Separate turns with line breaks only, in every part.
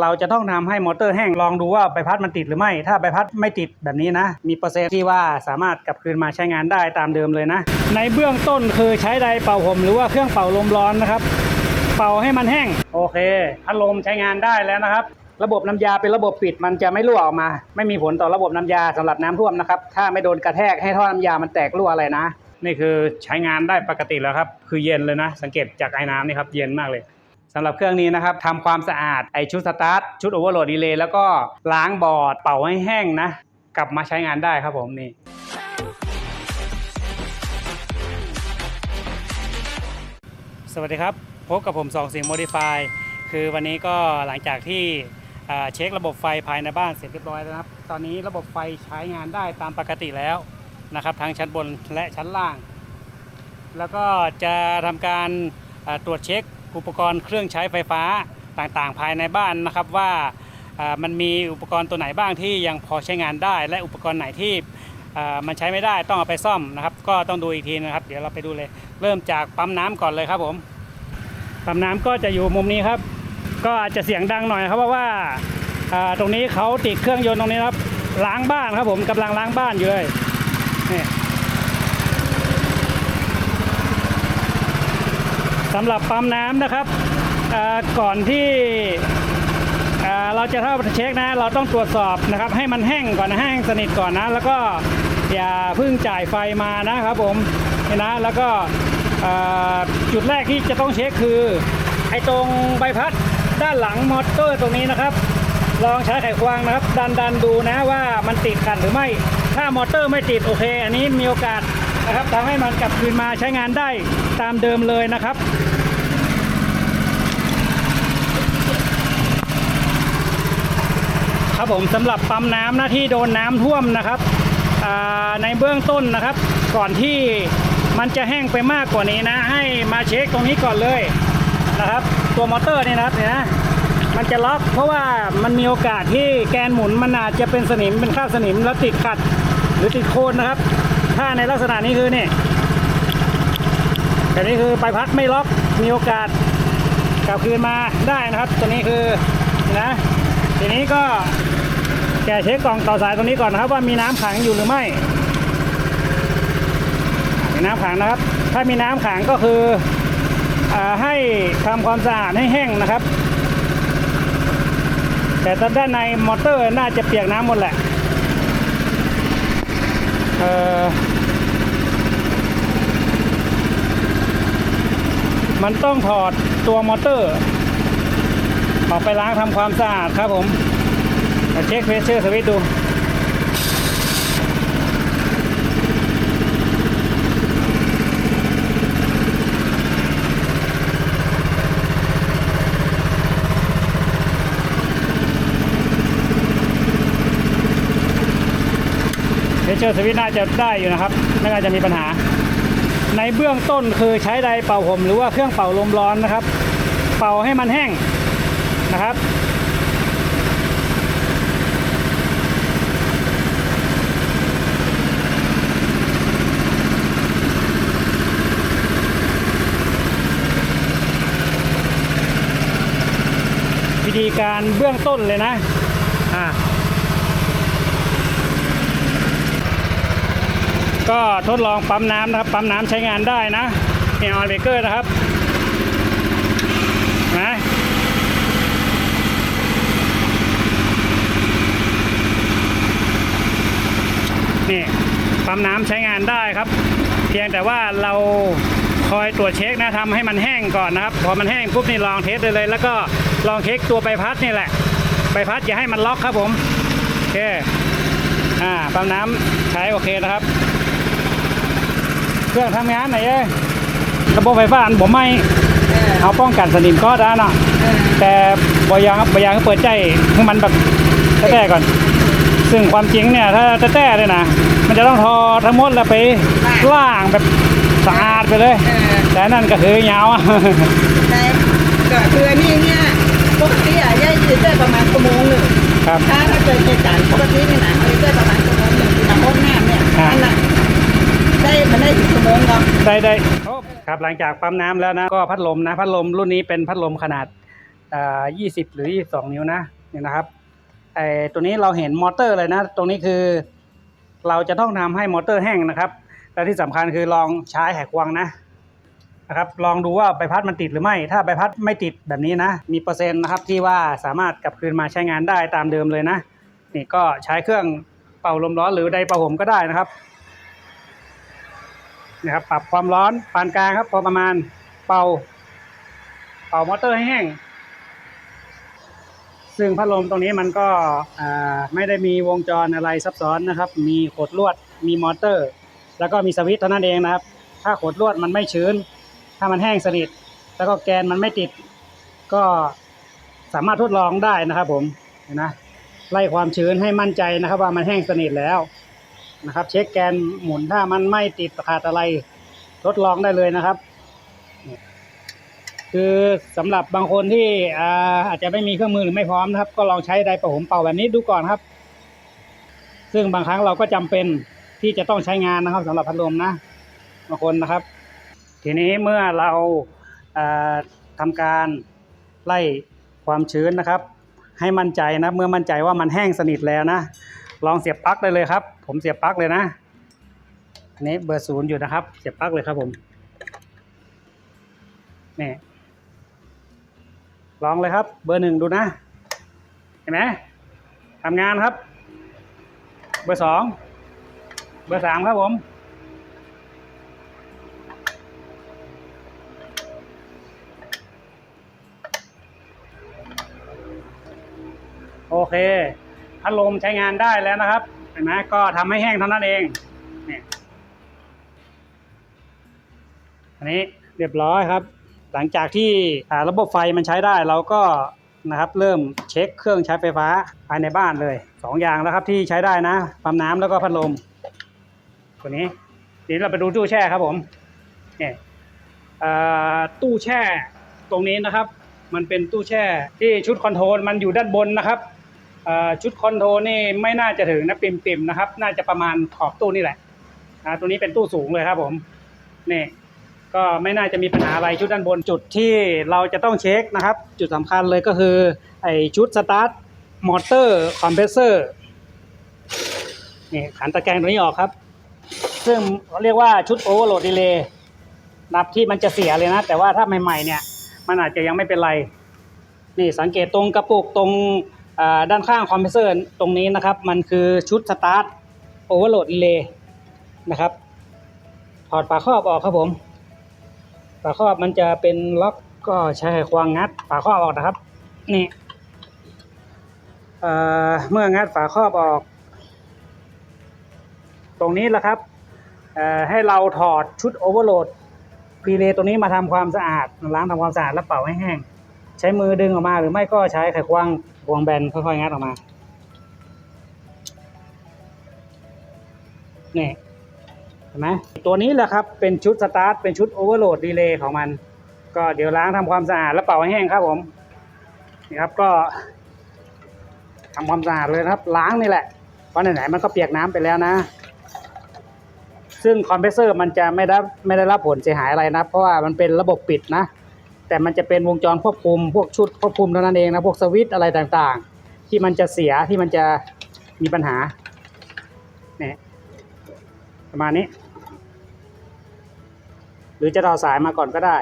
เราจะต้องทำให้มอเตอร์แห้งลองดูว่าใบพัดมันติดหรือไม่ ถ้าใบพัดไม่ติดแบบนี้นะ มีเปอร์เซ็นต์ที่ว่าสามารถกลับคืนมาใช้งานได้ตามเดิมเลยนะ ในเบื้องต้นคือใช้ไดเป่าผมหรือว่าเครื่องเป่าลมร้อนนะครับ เป่าให้มันแห้ง โอเค พัดลมใช้งานได้แล้วนะครับ ระบบน้ำยาเป็นระบบปิดมันจะไม่รั่วออกมา ไม่มีผลต่อระบบน้ำยาสำหรับน้ำท่วมนะครับ ถ้าไม่โดนกระแทกให้ท่อน้ำยามันแตกรั่วอะไรนะ นี่คือใช้งานได้ปกติแล้วครับ คือเย็นเลยนะ สังเกตจากไอ้น้ำนี่ครับ เย็นมากเลย สำหรับเครื่องนี้นะครับทำความสะอาดไอชุดสตาร์ทชุดโอเวอร์โหลดดีเลย์แล้วก็ล้างบอร์ดเป่าให้แห้งนะ กลับมาใช้งานได้ครับผมนี่สวัสดีครับ พบกับผมสองเสียงโมดิฟายคือวันนี้ก็หลังจากที่เช็คระบบไฟภายในบ้านเสร็จเรียบร้อยแล้วครับ ตอนนี้ระบบไฟใช้งานได้ตามปกติแล้วนะครับทั้งชั้นบนและชั้นล่าง แล้วก็จะทำการตรวจเช็ค อุปกรณ์เครื่องใช้ไฟฟ้าต่างๆ ภายในบ้านนะครับว่ามันมีอุปกรณ์ตัวไหนบ้างที่ยังพอใช้งานได้ และอุปกรณ์ไหนที่มันใช้ไม่ได้ต้องเอาไปซ่อมนะครับ ก็ต้องดูอีกทีนะครับ เดี๋ยวเราไปดูเลย เริ่มจากปั๊มน้ำก่อนเลยครับผมปั๊มน้ำก็จะอยู่มุมนี้ครับ ก็อาจจะเสียงดังหน่อยครับเพราะว่าอ่าตรงนี้เขาติดเครื่องยนต์ตรงนี้ครับล้างบ้านครับผมกำลังล้างบ้านอยู่เลยนี่ สำหรับปั๊มน้ำนะครับก่อนที่เราจะเข้าเช็คนะ เราต้องตรวจสอบนะครับ ให้มันแห้งก่อนนะแห้งสนิทก่อนนะ แล้วก็อย่าเพิ่งจ่ายไฟมานะครับผมนี่นะแล้วก็จุดแรกที่จะต้องเช็คคือไอ้ตรงใบพัดด้านหลังมอเตอร์ตรงนี้นะครับ ลองใช้ไขควงนะครับ ดันดันดูนะว่ามันติดขัดหรือไม่ถ้ามอเตอร์ไม่ติดโอเค อันนี้มีโอกาสนะครับทำให้มันกลับคืนมาใช้งานได้ ตามเดิมเลยนะครับ ครับผมสำหรับปั๊มน้ำหน้าที่โดนน้ำท่วมนะครับในเบื้องต้นนะครับ ก่อนที่มันจะแห้งไปมากกว่านี้นะ ให้มาเช็คตรงนี้ก่อนเลยนะครับ ตัวมอเตอร์นี่นะครับเนี่ยนะมันจะล็อกเพราะว่ามันมีโอกาสที่แกนหมุนมันอาจจะเป็นสนิมเป็นคราบสนิมแล้วติดขัดหรือติดโคนนะครับ ถ้าในลักษณะนี้คือเนี่ย แต่นี่คือใบพัดไม่ล็อกมีโอกาสกลับคืนมาได้นะครับ ตัวนี้คือนะทีนี้ก็แกเช็คกล่องต่อสายตรงนี้ก่อนนะครับ ว่ามีน้ำขังอยู่หรือไม่มีน้ำขังนะครับ ถ้ามีน้ำขังก็คืออให้ทำความสะอาดให้แห้งนะครับ แต่ตอนด้านในมอเตอร์น่าจะเปียกน้ำหมดแหละเอ่อ มันต้องถอดตัวมอเตอร์ ออกไปล้างทำความสะอาดครับผมมาเช็คเพรสเชอร์สวิตช์ดูเพรสเชอร์สวิตช์น่าจะได้อยู่นะครับ ไม่น่าจะมีปัญหา ในเบื้องต้นคือใช้ไดเป่าผมหรือว่าเครื่องเป่าลมร้อนนะครับ เป่าให้มันแห้งนะครับ วิธีการเบื้องต้นเลยนะอ่า ก็ทดลองปั๊มน้ำนะครับ ปั๊มน้ำใช้งานได้นะเอออนเบเกอร์นะครับนะนี่ปั๊มน้ำใช้งานได้ครับ เพียงแต่ว่าเราคอยตรวจเช็คนะทำให้มันแห้งก่อนนะครับ พอมันแห้งปุ๊บนี่ลองเทสได้เลย แล้วก็ลองเช็คตัวใบพัดนี่แหละใบพัดอย่าให้มันล็อกครับผม โอเค อ่า ปั๊มน้ำใช้โอเคนะครับ เครื่องทำงานไหนเอ้ยระบบไฟฟ้าอันผมไม่เอาป้องกันสนิมก็ได้นะแต่บอยางบอยางเปิดใจให้มันแบบแต้ๆก่อน ซึ่งความจริงเนี่ยถ้าแต้ๆเลยนะมันจะต้องทอทั้งหมดแล้วไปล่างแบบสะอาดไปเลย
เออ
แต่นั่นก็คือยาวอะ
แต่ก็คืออันนี้เนี่ยปกติอะย่ายืนได้ประมาณชั่วโมงหนึ่ง
ครับ
ถ้าถ้าเกิดเหตุการณ์ปกตินี่นะยืนได้ประมาณชั่วโมงหนึ่งแต่ห้องน้ำเนี่ย
อ่า
อันน่ะ ได้มันได้ถึงชั่วโมงก็
ได้ได้ครับหลังจากปั๊มน้ำแล้วนะก็พัดลมนะ พัดลมรุ่นนี้เป็นพัดลมขนาดอ่า20หรือ22นิ้วนะเนี่ยนะครับไอ้ตัวนี้เราเห็นมอเตอร์เลยนะ ตรงนี้คือ เราจะต้องทำให้มอเตอร์แห้งนะครับ และที่สำคัญคือลองใช้ไขควงนะนะครับ ลองดูว่าใบพัดมันติดหรือไม่ ถ้าใบพัดไม่ติดแบบนี้นะ มีเปอร์เซ็นต์นะครับที่ว่าสามารถกลับคืนมาใช้งานได้ตามเดิมเลยนะ นี่ก็ใช้เครื่องเป่าลมร้อนหรือไดเป่าผมก็ได้นะครับ นะครับปรับความร้อนปานกลางครับ พอประมาณเป่า เป่ามอเตอร์ให้แห้ง ซึ่งพัดลมตรงนี้มันก็ไม่ได้มีวงจรอะไรซับซ้อนนะครับ มีขดลวดมีมอเตอร์ แล้วก็มีสวิตช์เท่านั้นเองนะครับ ถ้าขดลวดมันไม่ชื้น ถ้ามันแห้งสนิท แล้วก็แกนมันไม่ติด ก็สามารถทดลองได้นะครับ ผมเห็นนะไล่ความชื้นให้มั่นใจนะครับ ว่ามันแห้งสนิทแล้ว นะครับ เช็คแกนหมุนถ้ามันไม่ติดขาดอะไร ทดลองได้เลยนะครับ คือสำหรับบางคนที่อาจจะไม่มีเครื่องมือหรือไม่พร้อมนะครับ ก็ลองใช้ไดประผมเป่าแบบนี้ดูก่อนครับ ซึ่งบางครั้งเราก็จำเป็นที่จะต้องใช้งานนะครับสำหรับพัดลมนะบางคนนะครับ ทีนี้เมื่อเราาทำการไล่ความชื้นนะครับ ให้มั่นใจนะเมื่อมั่นใจว่ามันแห้งสนิทแล้วนะ ลองเสียบปลั๊กได้เลยครับ ผมเสียบปลั๊กเลยนะอันนี้เบอร์ศูนย์อยู่นะครับ เสียบปลั๊กเลยครับผมนี่ลองเลยครับ เบอร์หนึ่งดูนะ เห็นไหมทำงานครับ เบอร์สองเบอร์สามครับผมโอเค พัดลมใช้งานได้แล้วนะครับ เห็นไหมก็ทำให้แห้งเท่านั้นเองนี่อันนี้เรียบร้อยครับ หลังจากที่ระบบไฟมันใช้ได้เราก็นะครับ เริ่มเช็คเครื่องใช้ไฟฟ้าภายในบ้านเลยสองอย่างแล้วครับที่ใช้ได้นะปั๊มน้ำแล้วก็พัดลมตัวนี้ทีนี้เราไปดูตู้แช่ครับผมเนี่ยตู้แช่ตรงนี้นะครับ มันเป็นตู้แช่ที่ชุดคอนโทรลมันอยู่ด้านบนนะครับ ชุดคอนโทรนี่ไม่น่าจะถึงนะปิ่มๆนะครับ น่าจะประมาณขอบตู้นี่แหละอ่าตัวนี้เป็นตู้สูงเลยครับผมนี่ก็ไม่น่าจะมีปัญหาอะไรชุดด้านบนจุดที่เราจะต้องเช็คนะครับ จุดสำคัญเลยก็คือไอชุดสตาร์ทมอเตอร์คอมเพรสเซอร์นี่ขันตะแกรงตัวนี้ออกครับ ซึ่งเขาเรียกว่าชุดโอเวอร์โหลดดีเลย์นับที่มันจะเสียเลยนะ แต่ว่าถ้าใหม่ๆเนี่ย มันอาจจะยังไม่เป็นไร นี่สังเกตตรงกระปุกตรง ด้านข้างคอมเพรสเซอร์ตรงนี้นะครับ มันคือชุดสตาร์ทโอเวอร์โหลดรีเลย์นะครับ ถอดฝาครอบออกครับผม ฝาครอบมันจะเป็นล็อกก็ใช้ไขควงงัดฝาครอบออกนะครับ นี่เมื่องัดฝาครอบออก ตรงนี้แหละครับให้เราถอดชุดโอเวอร์โหลดรีเลย์ตัวนี้มาทำความสะอาดล้างทำความสะอาดแล้วเป่าให้แห้ง ใช้มือดึงออกมาหรือไม่ก็ใช้ไขควง ควงแบนค่อยๆงัดออกมานี่เห็นไหมตัวนี้แหละครับ เป็นชุดสตาร์ท เป็นชุดโอเวอร์โหลดดีเลย์ของมัน ก็เดี๋ยวล้างทำความสะอาดแล้วเป่าให้แห้งครับผมนี่ครับก็ทำความสะอาดเลยครับ ล้างนี่แหละเพราะไหนๆมันก็เปียกน้ำไปแล้วนะ ซึ่งคอมเพรสเซอร์มันจะไม่ได้ไม่ได้รับผลเสียหายอะไรนะ เพราะว่ามันเป็นระบบปิดนะ แต่มันจะเป็นวงจรควบคุม พวกชุดควบคุมเท่านั้นเองนะพวกสวิตช์อะไรต่างๆ ที่มันจะเสียที่มันจะมีปัญหาเนี่ยประมาณนี้ หรือจะต่อสายมาก่อนก็ได้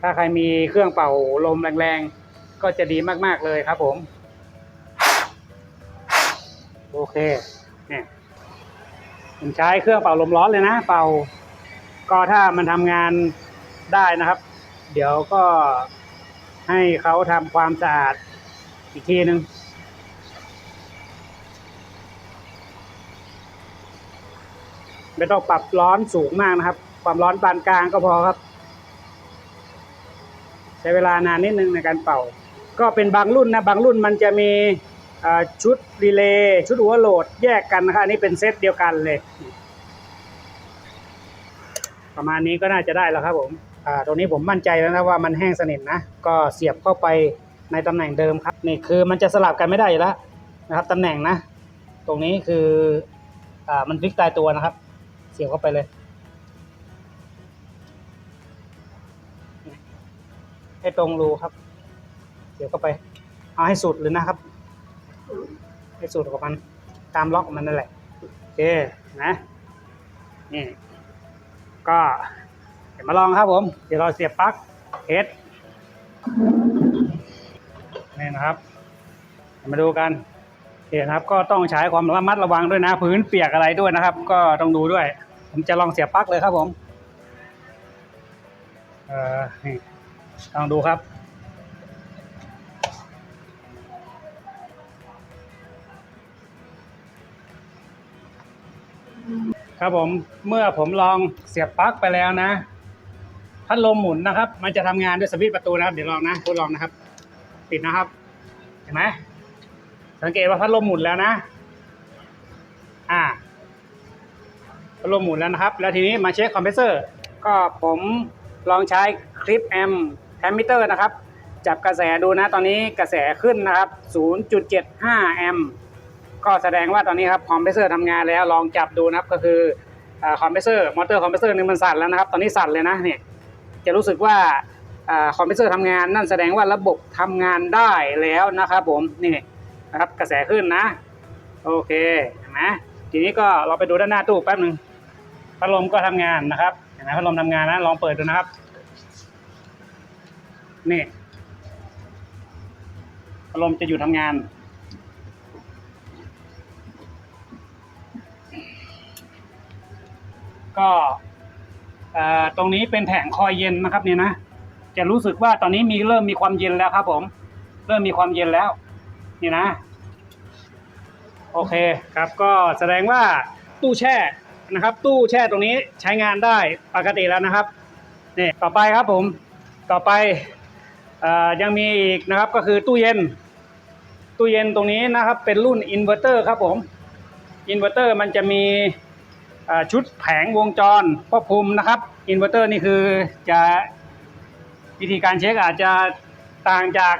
ถ้าใครมีเครื่องเป่าลมแรงๆ ก็จะดีมากๆเลยครับผมโอเคเนี่ยผมใช้เครื่องเป่าลมร้อนเลยนะ เป่า ก็ถ้ามันทำงานได้นะครับ เดี๋ยวก็ให้เขาทำความสะอาดอีกทีหนึ่งไม่ต้องปรับร้อนสูงมากนะครับ ความร้อนปานกลางก็พอครับ ใช้เวลานานนิดนึงในการเป่า ก็เป็นบางรุ่นนะ บางรุ่นมันจะมีชุดรีเลย์ชุดหัวโหลดแยกกันนะครับอันนี้เป็นเซตเดียวกันเลย ประมาณนี้ก็น่าจะได้แล้วครับผม อ่าตรงนี้ผมมั่นใจแล้วนะว่ามันแห้งสนิทนะ ก็เสียบเข้าไปในตำแหน่งเดิมครับ นี่คือมันจะสลับกันไม่ได้อยู่แล้วนะครับตำแหน่งนะ ตรงนี้คืออ่ามันฟิกตายตัวนะครับ เสียบเข้าไปเลยให้ตรงรูครับเดี๋ยวก็ไป เอาให้สุดเลยนะครับ ให้สุดของมัน ตามล็อกของมันนั่นแหละ โอเค นะ นี่ ก็ ดี๋ยวมาลองครับผม เดี๋ยวเราเสียบปลั๊กเทสนี่นะครับมาดูกันเดี๋ยวนครับก็ต้องใช้ความระมัดระวังด้วยนะ พื้นเปียกอะไรด้วยนะครับ ก็ต้องดูด้วย ผมจะลองเสียบปลั๊กเลยครับผมเอ่อนี่ลองดูครับครับผมเมื่อผมลองเสียบปลั๊กไปแล้วนะ พัดลมหมุนนะครับ มันจะทำงานด้วยสวิตช์ประตูนะครับ เดี๋ยวลองนะทดลองนะครับ ปิดนะครับ เห็นไหมสังเกตว่าพัดลมหมุนแล้วนะ อ่า พัดลมหมุนแล้วนะครับ แล้วทีนี้มาเช็คคอมเพรสเซอร์ ก็ผมลองใช้คลิปแอมแอมมิเตอร์นะครับ จับกระแสดูนะ ตอนนี้กระแสขึ้นนะครับ 0.75 แอมป์ก็แสดงว่าตอนนี้ครับคอมเพรสเซอร์ทำงานแล้วลองจับดูนะครับ ก็คือคอมเพรสเซอร์มอเตอร์คอมเพรสเซอร์นี่มันสั่นแล้วนะครับ ตอนนี้สั่นเลยนะเนี่ย จะรู้สึกว่าคอมเพรสเซอร์ทำงานนั่นแสดงว่าระบบทำงานได้แล้วนะครับผมนี่นะครับกระแสขึ้นนะ โอเคเห็นไหมทีนี้ก็เราไปดูด้านหน้าตู้แป๊บหนึ่งพัดลมก็ทำงานนะครับเห็นไหมพัดลมทำงานนะลองเปิดดูนะครับนี่พัดลมจะอยู่ทำงานก็ ตรงนี้เป็นแผงคอยเย็นนะครับเนี่ยนะจะรู้สึกว่าตอนนี้มีเริ่มมีความเย็นแล้วครับ ผม เริ่มมีความเย็นแล้ว นี่นะ โอเคครับ ก็แสดงว่าตู้แช่นะครับ ตู้แช่ตรงนี้ใช้งานได้ปกติแล้วนะครับนี่ต่อไปครับผม ต่อไปอยังมีอีกนะครับก็คือตู้เย็น ตู้เย็นตรงนี้นะครับ เป็นรุ่นอินเวอร์เตอร์ครับผมอินเวอร์เตอร์มันจะมี ชุดแผงวงจรควบคุมนะครับอินเวอร์เตอร์นี่คือจะวิธีการเช็คอาจจะต่างจาก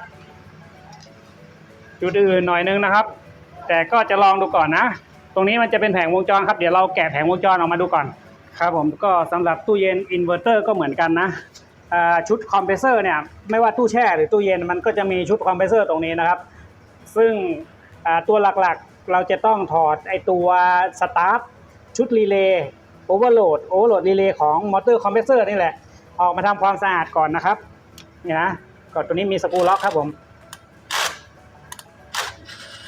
จุดอื่นหน่อยนึงนะครับ แต่ก็จะลองดูก่อนนะ ตรงนี้มันจะเป็นแผงวงจรครับ เดี๋ยวเราแกะแผงวงจรออกมาดูก่อนครับผมก็สำหรับตู้เย็นอินเวอร์เตอร์ก็เหมือนกันนะชุดคอมเพรสเซอร์เนี่ยไม่ว่าตู้แช่หรือตู้เย็นมันก็จะมีชุดคอมเพรสเซอร์ตรงนี้นะครับ ซึ่งตัวหลักๆเราจะต้องถอดไอตัวสตาร์ท ชุดรีเลย์โอเวอร์โหลดโอเวอร์โหลดรีเลย์ของมอเตอร์คอมเพรสเซอร์นี่แหละ ออกมาทำความสะอาดก่อนนะครับ นี่นะก่อนตัวนี้มีสกรูล็อกครับผม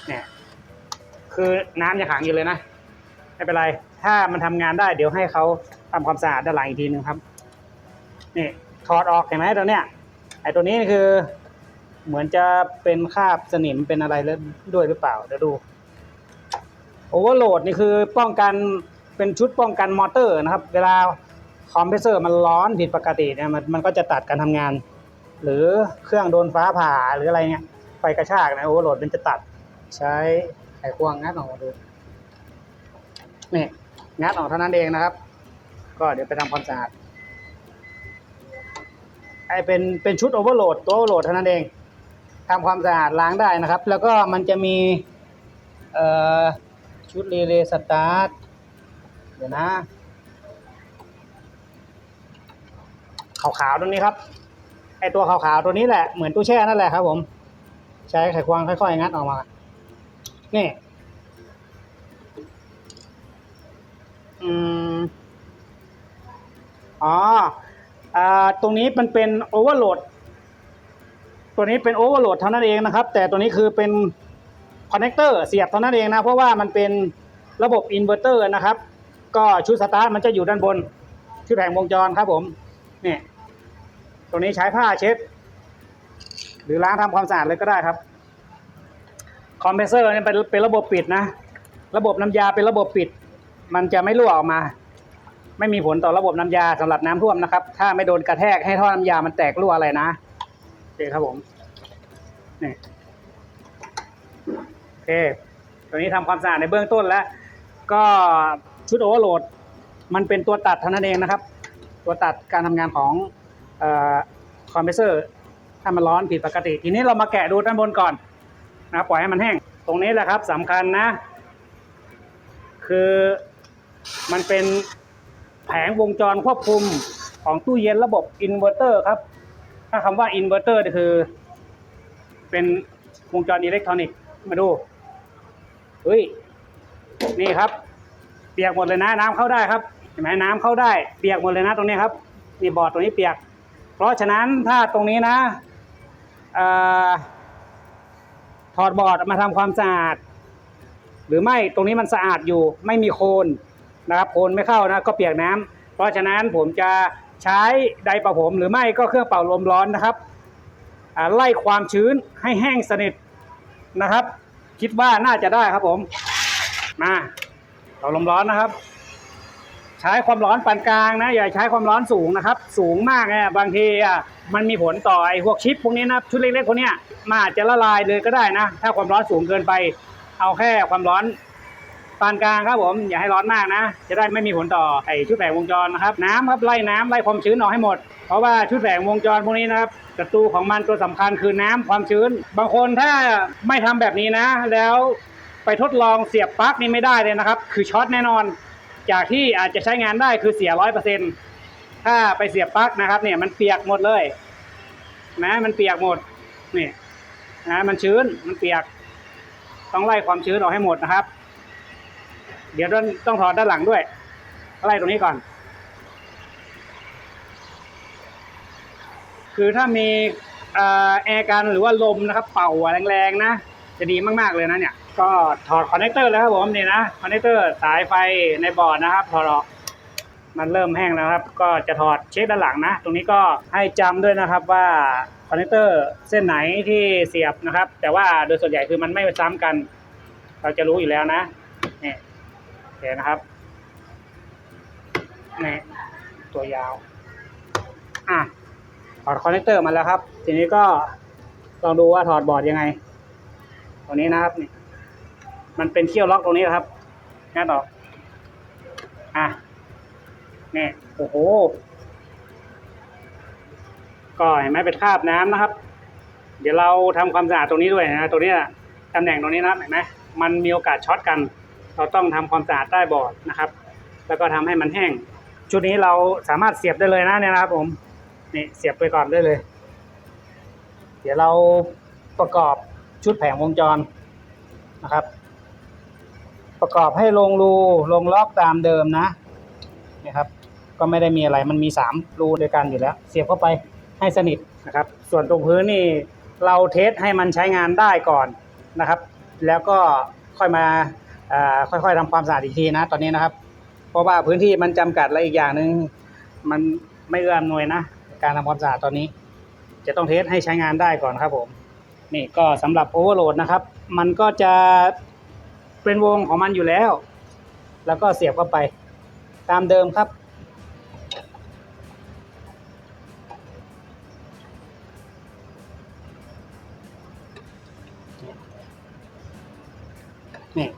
เนี่ยคือน้ำยังขังอยู่เลยนะ ไม่เป็นไร ถ้ามันทำงานได้เดี๋ยวให้เขาทำความสะอาดด้านหลังอีกทีนึงครับนี่ถอดออกเห็นไหมตัวเนี้ยไอ้ตัวนี้คือ เหมือนจะเป็นคราบสนิมเป็นอะไรแล้วด้วยหรือเปล่าเดี๋ยวดูโอเวอร์โหลดนี่คือป้องกัน เป็นชุดป้องกันมอเตอร์นะครับ เวลาคอมเพรสเซอร์มันร้อนผิดปกติเนี่ยมันมันก็จะตัดการทำงาน หรือเครื่องโดนฟ้าผ่าหรืออะไรเงี้ยไฟกระชากนะโอเวอร์โหลดมันจะตัดใช้ไขควงงัดออกมาดูนี่งัดออกเท่านั้นเองนะครับ ก็เดี๋ยวไปทำความสะอาดไอเป็นเป็นชุดโอเวอร์โหลดตัวโอเวอร์โหลดเท่านั้นเองทำความสะอาดล้างได้นะครับ แล้วก็มันจะมีเอ่อชุดรีเลย์สตาร์ท ดี๋ยวนะขาวๆตรงนี้ครับ ไอตัวขาวๆตัวนี้แหละ เหมือนตู้แช่นั่นแหละครับ ผม ใช้ไขควงค่อยๆงัดออกมา นี่ อืม อ๋ออ่าตรงนี้มันเป็นโอเวอร์โหลด ตัวนี้เป็นโอเวอร์โหลดเท่านั้นเองนะครับ แต่ตัวนี้คือเป็นคอนเนคเตอร์เสียบเท่านั้นเองนะ เพราะว่ามันเป็นระบบอินเวอร์เตอร์นะครับ ก็ชุดสตาร์ทมันจะอยู่ด้านบนที่แผงวงจรครับผมนี่ตัวนี้ใช้ผ้าเช็ด หรือล้างทำความสะอาดเลยก็ได้ครับคอมเพรสเซอร์เนี่ยเป็นเป็นระบบปิดนะ ระบบน้ำยาเป็นระบบปิด มันจะไม่รั่วออกมา ไม่มีผลต่อระบบน้ำยาสำหรับน้ำท่วมนะครับ ถ้าไม่โดนกระแทกให้ท่อน้ำยามันแตกรั่วอะไรนะโอเคครับผมนี่โอเคตัวนี้ทำความสะอาดในเบื้องต้นแล้ว ก็ ชุดโอเวอร์โหลดมันเป็นตัวตัดเท่านั้นเองนะครับ ตัวตัดการทำงานของคอมเพรสเซอร์ถ้ามันร้อนผิดปกติ ทีนี้เรามาแกะดูด้านบนก่อนนะปล่อยให้มันแห้ง ตรงนี้แหละครับสำคัญนะ คือมันเป็นแผงวงจรควบคุมของตู้เย็นระบบอินเวอร์เตอร์ครับ ถ้าคำว่าอินเวอร์เตอร์คือ เป็นวงจรอิเล็กทรอนิกส์มาดู เฮ้ย นี่ครับ เปียกหมดเลยนะน้ำเข้าได้ครับเห็นไหมน้ำเข้าได้เปียกหมดเลยนะตรงนี้ครับนี่บอร์ดตรงนี้เปียก เพราะฉะนั้นถ้าตรงนี้นะอถอดบอร์ดมาทำความสะอาด หรือไม่ตรงนี้มันสะอาดอยู่ไม่มีโคลนนะครับโคลนไม่เข้านะก็เปียกน้ำเพราะฉะนั้นผมจะใช้ไดร์เป่าผม หรือไม่ก็เครื่องเป่าลมร้อนนะครับไล่ความชื้นให้แห้งสนิทนะครับ คิดว่าน่าจะได้ครับผมมา เป่าลมร้อนนะครับ ใช้ความร้อนปานกลางนะ อย่าใช้ความร้อนสูงนะครับ สูงมากเนี่ยบางทีอะมันมีผลต่อไอ้พวกชิปพวกนี้นะชุดเล็กๆพวกนี้มันอาจจะละลายเลยก็ได้นะ ถ้าความร้อนสูงเกินไป เอาแค่ความร้อนปานกลางครับผมอย่าให้ร้อนมากนะ จะได้ไม่มีผลต่อไอ้ชุดแผงวงจรนะครับน้ำครับไล่น้ำไล่ความชื้นออกให้หมด เพราะว่าชุดแผงวงจรพวกนี้นะครับศัตรูของมันตัวสำคัญคือน้ำความชื้น บางคนถ้าไม่ทำแบบนี้นะ แล้ว ไปทดลองเสียบปลั๊กนี่ไม่ได้เลยนะครับ คือช็อตแน่นอน จากที่อาจจะใช้งานได้คือเสียร้อยเปอร์เซ็นถ้าไปเสียบปลั๊กนะครับเนี่ยมันเปียกหมดเลย นะมันเปียกหมดนี่นะมันชื้นมันเปียก ต้องไล่ความชื้นออกให้หมดนะครับ เดี๋ยวต้องต้องถอดด้านหลังด้วย ไล่ตรงนี้ก่อน คือถ้ามีเอ่อแอร์กันหรือว่าลมนะครับ เป่าแรงๆนะ จะดีมากๆเลยนะเนี่ย ก็ถอดคอนเนคเตอร์แล้วครับผมนี่นะคอนเนคเตอร์สายไฟในบอร์ดนะครับถอดออกมันเริ่มแห้งแล้วครับ ก็จะถอดเช็คด้านหลังนะ ตรงนี้ก็ให้จำด้วยนะครับว่าคอนเนคเตอร์เส้นไหนที่เสียบนะครับ แต่ว่าโดยส่วนใหญ่คือมันไม่ซ้ำกัน เราจะรู้อยู่แล้วนะนี่โอเคนะครับนี่ตัวยาวอะถอดคอนเนคเตอร์มาแล้วครับ ทีนี้ก็ลองดูว่าถอดบอร์ดยังไงตรงนี้นะครับนี่ มันเป็นเขี้ยวล็อกตรงนี้นะครับงัดออก อะนี่โอ้โห ก็เห็นไหมเป็นคราบน้ำนะครับ เดี๋ยวเราทำความสะอาดตรงนี้ด้วยนะ ตรงนี้ตำแหน่งตรงนี้นะเห็นไหมมันมีโอกาสช็อตกัน เราต้องทำความสะอาดใต้บอร์ดนะครับ แล้วก็ทำให้มันแห้ง ชุดนี้เราสามารถเสียบได้เลยนะเนี่ยนะครับ ผม นี่เสียบไปก่อนได้เลย เดี๋ยวเราประกอบชุดแผงวงจรนะครับ ประกอบให้ลงรูลงล็อกตามเดิมนะนี่ครับ ก็ไม่ได้มีอะไรมันมีสามรูด้วยกันอยู่แล้ว เสียบเข้าไปให้สนิทนะครับ ส่วนตรงพื้นนี่เราเทสให้มันใช้งานได้ก่อนนะครับ แล้วก็ค่อยมาค่อยๆทำความสะอาดอีกทีนะตอนนี้นะครับ เพราะว่าพื้นที่มันจำกัดและอีกอย่างหนึ่งมันไม่เอื้ออำนวยนะ การทำความสะอาดตอนนี้ จะต้องเทสให้ใช้งานได้ก่อนครับผมนี่ก็สำหรับโอเวอร์โหลดนะครับ มันก็จะ เป็นวงของมันอยู่แล้ว แล้วก็เสียบเข้าไป ตามเดิมครับ นี่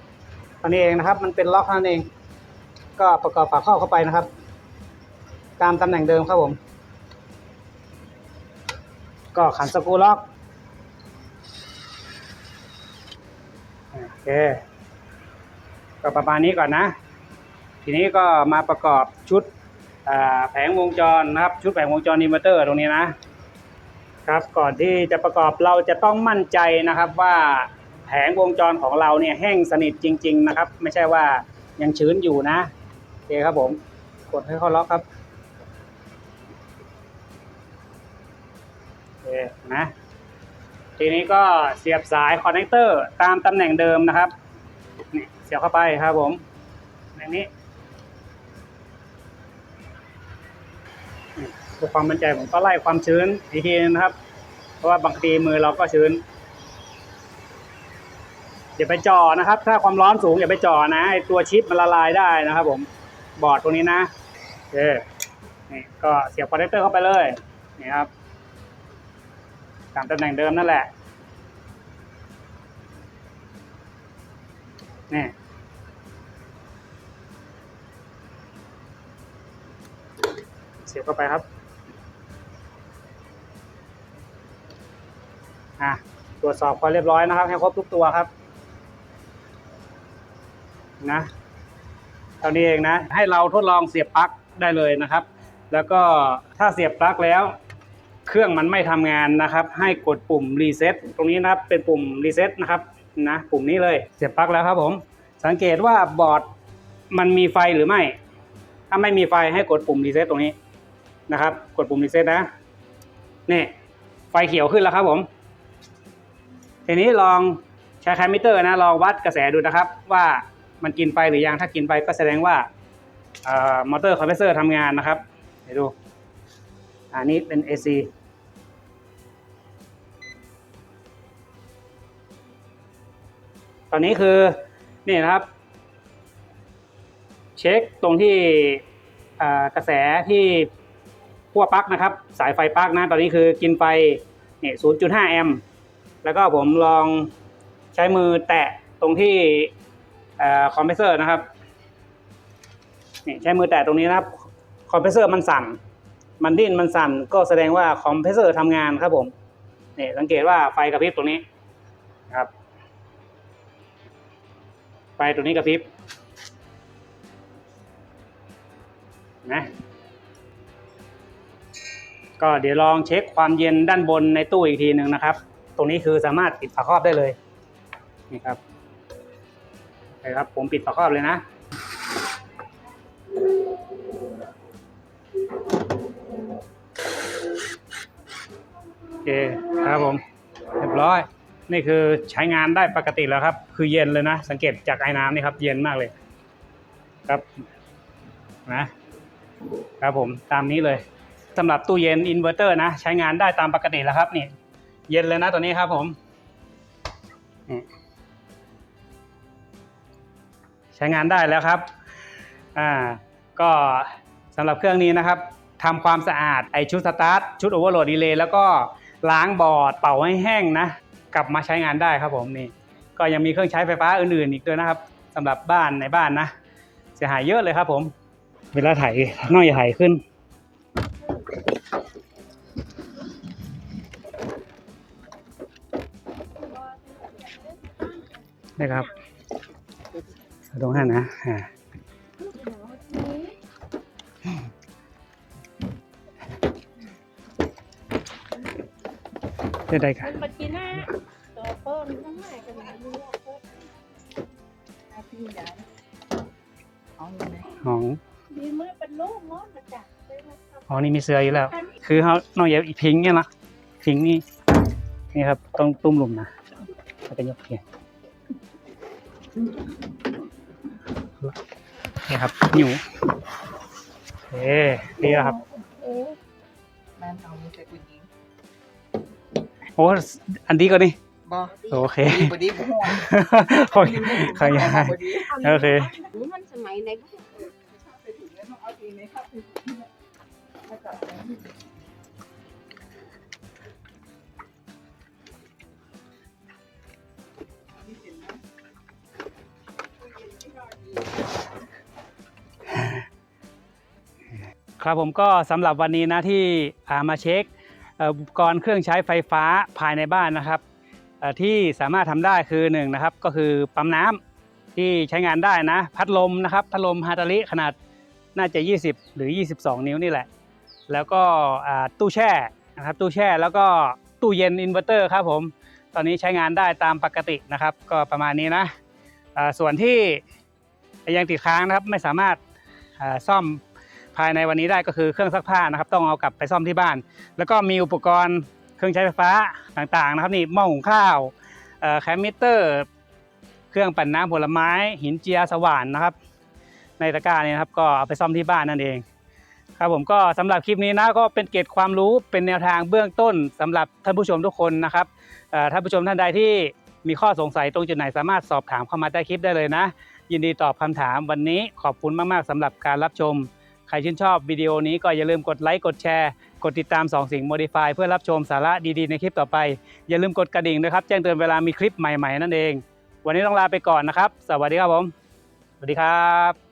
ตอนนี้เองนะครับ มันเป็นล็อกนั้นเอง ก็ประกอบฝาครอบเข้าไปนะครับ ตามตำแหน่งเดิมครับผม ก็ขันสกรูล็อกโอเค ก็ประมาณนี้ก่อนนะ ทีนี้ก็มาประกอบชุดแผงวงจรนะครับ ชุดแผงวงจรอินเวอร์เตอร์ตรงนี้นะครับก่อนที่จะประกอบเราจะต้องมั่นใจนะครับว่าแผงวงจรของเราเนี่ยแห้งสนิทจริง ๆ นะครับ ไม่ใช่ว่ายังชื้นอยู่นะโอเคครับผมกดให้เขาล็อกครับโอเคนะทีนี้ก็เสียบสายคอนเนคเตอร์ตามตำแหน่งเดิมนะครับนี่ เสียบเข้าไปครับผมแบบนี้นี่เพื่อความมั่นใจผมก็ไล่ความชื้นอีกทีนะครับ เพราะว่าบางทีมือเราก็ชื้นอย่าไปจ่อนะครับ ถ้าความร้อนสูงอย่าไปจ่อนะไอตัวชิปมันละลายได้นะครับผมบอร์ดตรงนี้นะโอเคนี่ก็เสียบคอนเนคเตอร์เข้าไปเลยนี่ครับตามตำแหน่งเดิมนั่นแหละ นี่เสียบเข้าไปครับ อะตรวจสอบความเรียบร้อยนะครับ ให้ครบทุกตัวครับ นะเท่านี้เองนะ ให้เราทดลองเสียบปลั๊กได้เลยนะครับ แล้วก็ถ้าเสียบปลั๊กแล้ว เครื่องมันไม่ทำงานนะครับ ให้กดปุ่มรีเซ็ตตรงนี้นะครับเป็นปุ่มรีเซ็ตนะครับ นะปุ่มนี้เลยเสียบปลั๊กแล้วครับผม สังเกตว่าบอร์ดมันมีไฟหรือไม่ ถ้าไม่มีไฟให้กดปุ่มรีเซ็ตตรงนี้นะครับ กดปุ่มรีเซ็ตนะนี่ไฟเขียวขึ้นแล้วครับผมทีนี้ลองใช้แคมมิเตอร์นะลองวัดกระแสดูนะครับ ว่ามันกินไฟหรือยังถ้ากินไฟก็แสดงว่าอมอเตอร์คอมเพรสเซอร์ทำงานนะครับเดี๋ยวดูอันนี้เป็น AC อนนี้คือนี่นะครับ เช็คตรงที่กระแสที่ขั้วปลั๊กนะครับ สายไฟปลั๊กนะตอนนี้คือกินไฟเนี่ย0.5 แอมป์แล้วก็ผมลองใช้มือแตะตรงที่คอมเพรสเซอร์นะครับนี่ใช้มือแตะตรงนี้นะครับคอมเพรสเซอร์มันสั่น มันดิ้นมันสั่นก็แสดงว่าคอมเพรสเซอร์ทำงานครับผมนี่สังเกตว่าไฟกระพริบตรงนี้ ตัวนี้กระพริบนะก็เดี๋ยวลองเช็คความเย็นด้านบนในตู้อีกทีหนึ่งนะครับ ตรงนี้คือสามารถปิดฝาครอบได้เลยนี่ครับนะครับ ผมปิดฝาครอบเลยนะโอเคครับผมเรียบร้อย นี่คือใช้งานได้ปกติแล้วครับ คือเย็นเลยนะ สังเกตจากไอ้น้ำนี่ครับ เย็นมากเลย ครับนะครับผมตามนี้เลยสำหรับตู้เย็นอินเวอร์เตอร์นะ ใช้งานได้ตามปกติแล้วครับนี่เย็นเลยนะตัวนี้ครับผมใช้งานได้แล้วครับอ่าก็สำหรับเครื่องนี้นะครับทำความสะอาดไอชุดสตาร์ทชุดโอเวอร์โหลดดีเลย์แล้วก็ล้างบอร์ดเป่าให้แห้งนะ กลับมาใช้งานได้ครับผมนี่ก็ยังมีเครื่องใช้ไฟฟ้าอื่นๆอีกด้วยนะครับสำหรับบ้านในบ้านนะ เสียหายเยอะเลยครับผม เวลาถ่ายน้อยอย่าถ่ายขึ้น นะครับตรงนั้นนะอ่าได้ค่ะ
หน
ของ
ดีเมื่อเป็นลูกเนาะมาจากได้มาทำ
อ๋อนี่มีเสืออยู่แล้ว คือเขาน้องอย่าอีพิงเนี่ยนะพิงนี่นี่ครับ ต้องตุ้มหลุมนะแล้วก็ยกเพียงนี่ครับหิวเอ๊นี่แหละครับ
เออ
บ้านเอามีแต่ผู้หญิง
โอ้อันนี้ก็นี่
บ่
โอเค
ดีบ่ดีบ่ห่วง
ขอยขอยาย
บ่ดี
โอเค
ครับ
ผมก็สำหรับวันนี้นะที่มาเช็คอ่ออุปกรณ์เครื่องใช้ไฟฟ้าภายในบ้านนะครับที่สามารถทำได้คือหนึ่งนะครับก็คือปั๊มน้ำที่ใช้งานได้นะ พัดลมนะครับพัดลมฮาตาริขนาดน่าจะ 20 หรือ 22 นิ้วนี่แหละ แล้วก็ตู้แช่นะครับตู้แช่แล้วก็ตู้เย็นอินเวอร์เตอร์ครับผมตอนนี้ใช้งานได้ตามปกตินะครับ ก็ประมาณนี้นะส่วนที่ยังติดค้างนะครับไม่สามารถซ่อม ภายในวันนี้ได้ก็คือเครื่องซักผ้านะครับ ต้องเอากลับไปซ่อมที่บ้าน แล้วก็มีอุปกรณ์เครื่องใช้ไฟฟ้าต่างๆนะครับนี่หม้อหุงข้าวแคมมิเตอร์ เครื่องปั่นน้ำผลไม้ หินเจียสว่านนะครับ ในตะกร้านี่นะครับก็เอาไปซ่อมที่บ้านนั่นเองครับผมก็สำหรับคลิปนี้นะก็เป็นเกร็ดความรู้เป็นแนวทางเบื้องต้นสำหรับท่านผู้ชมทุกคนนะครับท่านผู้ชมท่านใดที่มีข้อสงสัยตรงจุดไหนสามารถสอบถามเข้ามาใต้คลิปได้เลยนะ ยินดีตอบคำถามวันนี้ขอบคุณมาก ๆสำหรับการรับชม ใครชื่นชอบวิดีโอนี้ก็อย่าลืมกดไลค์กดแชร์กดติดตาม2สิ่ง Modify เพื่อรับชมสาระดีๆ ในคลิปต่อไป อย่าลืมกดกระดิ่งนะครับ แจ้งเตือนเวลามีคลิปใหม่ๆนั่นเอง วันนี้ต้องลาไปก่อนนะครับ สวัสดีครับผม สวัสดีครับ